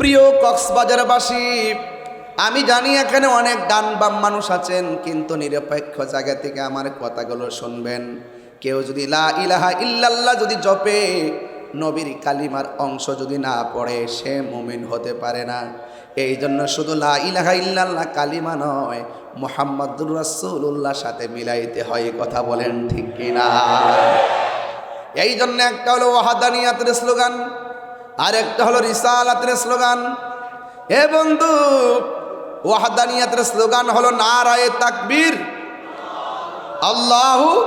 প্রিয় কক্সবাজারবাসী, আমি জানি এখানে অনেক ডান বাম মানুষ আছেন, কিন্তু নিরপেক্ষ জায়গা থেকে আমার কথাগুলো শুনবেন। কেউ যদি লা ইলাহা ইল্লাল্লাহ যদি জপে, নবীর কালিমার অংশ যদি না পড়ে, সে মুমিন হতে পারে না। এই জন্য শুধু লা ইলাহা ইল্লাল্লাহ কালিমা নয়, মোহাম্মদুর রাসূলুল্লাহ সাথে মিলাইতে হয় কথা বলেন ঠিক কিনা? এই জন্য একটা হলো ওয়াহাদানিয়াতের স্লোগান আর একটা হলো রিসালাতের স্লোগান। এ বন্ধু, ওয়াহাদানিয়াতের স্লোগান হলো নারায়ে তাকবীর। আল্লাহু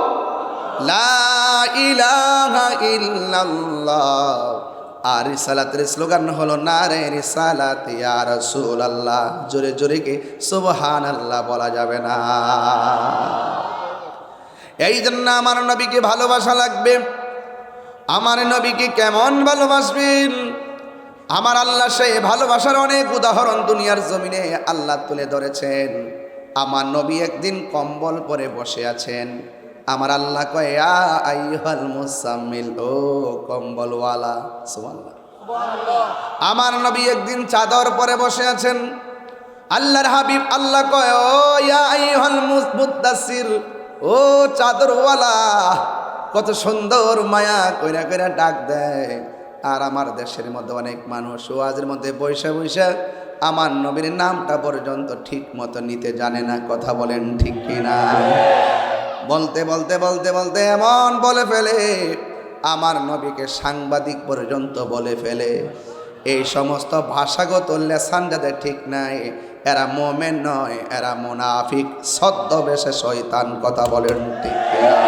আর রিসালাতের স্লোগান হলো নারে রিসালাত, ইয়া রাসূলুল্লাহ। জোরে জোরে কে সুবহানাল্লাহ বলা যাবে না। এই জন্য আমার নবীকে ভালোবাসা লাগবে। আমার নবীকে কেমন ভালোবাসবেন? আমার আল্লাহ সে ভালোবাসার অনেক উদাহরণ দুনিয়ার জমিনে আল্লাহ তুলে ধরেছেন। আমার নবী একদিন কম্বল পরে বসে আছেন। আমার আল্লাহ কয় ও কম্বলওয়ালা। সুবহানাল্লাহ। আমার নবী একদিন চাদর পরে বসে আছেন। আল্লাহর হাবিব আল্লাহ কয় ও চাদরওয়ালা, কত সুন্দর মায়া কইরা কইরা ডাক দেয়। আর আমার দেশের মধ্যে অনেক মানুষ ওয়াজের মধ্যে বৈশা বৈশা আমার নবীর নামটা পর্যন্ত ঠিক মতো নিতে জানে না, কথা বলেন ঠিক কিনা? বলতে বলতে বলতে বলতে এমন বলে ফেলে, আমার নবীকে সাংবাদিক পর্যন্ত বলে ফেলে। এই সমস্ত ভাষাগত লেসান যাদের ঠিক নাই, এরা মোমেন নয়, এরা মোনাফিক, ছদ্মবেশে শয়তান, কথা বলেন ঠিক কিনা?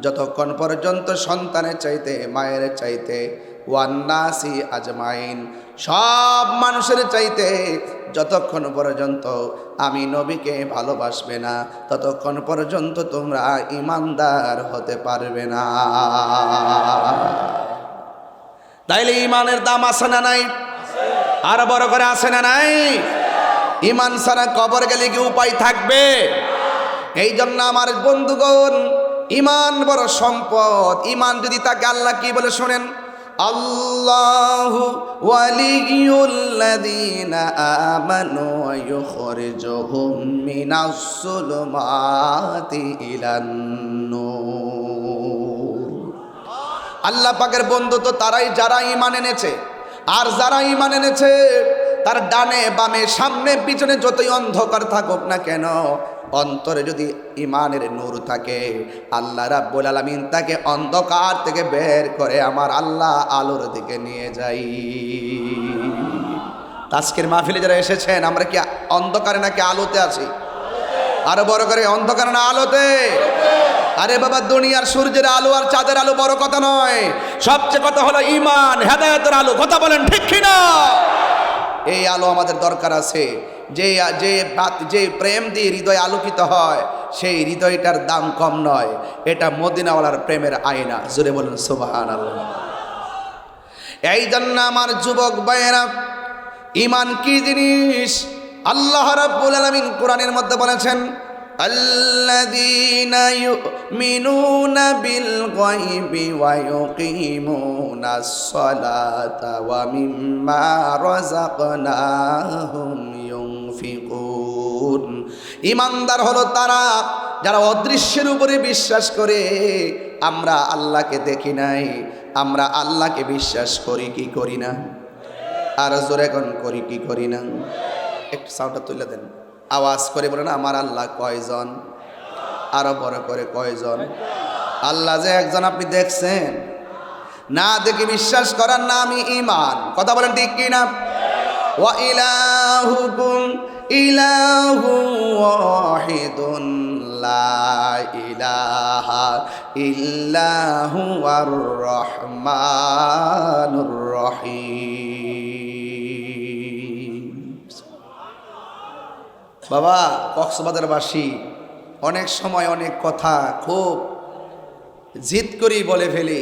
যতক্ষণ পর্যন্ত সন্তানের চাইতে, মায়ের চাইতে, ওয়ান্নাসি আজমাইন, সব মানুষের চাইতে যতক্ষণ পর্যন্ত আমি নবীকে ভালোবাসবে না, ততক্ষণ পর্যন্ত তোমরা ইমানদার হতে পারবে না। তাইলে ইমানের দাম আছে না নাই? আর বড় করে আছে না নাই? ইমান ছাড়া কবর গেলে কি উপায় থাকবে? এই জন্য আমার বন্ধুগণ ইমান বড় সম্পদ। ইমান যদি তাকে আল্লাহ কি বলে শোনেন? আল্লাহু আল্লাহ পাকের বন্ধু তো তারাই যারা ইমান এনেছে। আর যারা ইমান এনেছে, তার ডানে বামে সামনে পিছনে যতই অন্ধকার থাকুক না কেন অন্তরে যদি ইমানের নূর থাকে, আল্লাহ রাব্বুল আলামিন তাকে অন্ধকার থেকে বের করে আমার আল্লাহ আলোর দিকে নিয়ে যাই। আজকের মাহফিলে যারা এসেছেন, আমরা কি অন্ধকারে নাকি আলোতে আছি? আরও বড় করে, অন্ধকার না আলোতে? আরে বাবা, দুনিয়ার সূর্যের আলো আর চাঁদের আলো বড় কথা নয়। সবচেয়ে কথা হলো ইমান হেদায়তের আলো। কথা বলেন ঠিক কিনা? এই আলো আমাদের দরকার আছে। যে যে যে প্রেম দিয়ে হৃদয় আলোকিত হয়, সেই হৃদয়টার দাম কম নয়। এটা মদিনাওয়ালার প্রেমের আয়না। জুড়ে বলুন সুবাহান আল্লাহ এই জন্য আমার যুবক ভাইয়েরা ইমান কি জিনিস? আল্লাহ রাব্বুল কোরআনের মধ্যে বলেছেন الذين يؤمنون بالغيب ويقيمون الصلاة ومما رزقناهم ينفقون. ইমানদার হলো তারা যারা অদৃশ্যের উপরে বিশ্বাস করে। আমরা আল্লাহকে দেখি নাই, আমরা আল্লাহকে বিশ্বাস করি কি করি না? আর জোরে করি কি করি না? একটু সাউটা তুলে দেন। আওয়াজ করে বলেন, আমার আল্লাহ কয়জন? আরও বড় করে, কয়জন? আল্লাহ যে একজন আপনি দেখছেন, না দেখে বিশ্বাস করার নামই ইমান কথা বলেন ঠিক কি না? ওয়া ইলাহুকুম, ইলাহু ওয়াহিদুন, লা ইলাহা ইল্লাহু আর রহমানুর রহিম। বাবা কক্সবাজারবাসী অনেক সময় অনেক কথা খুব জিদ করেই বলে ফেলি।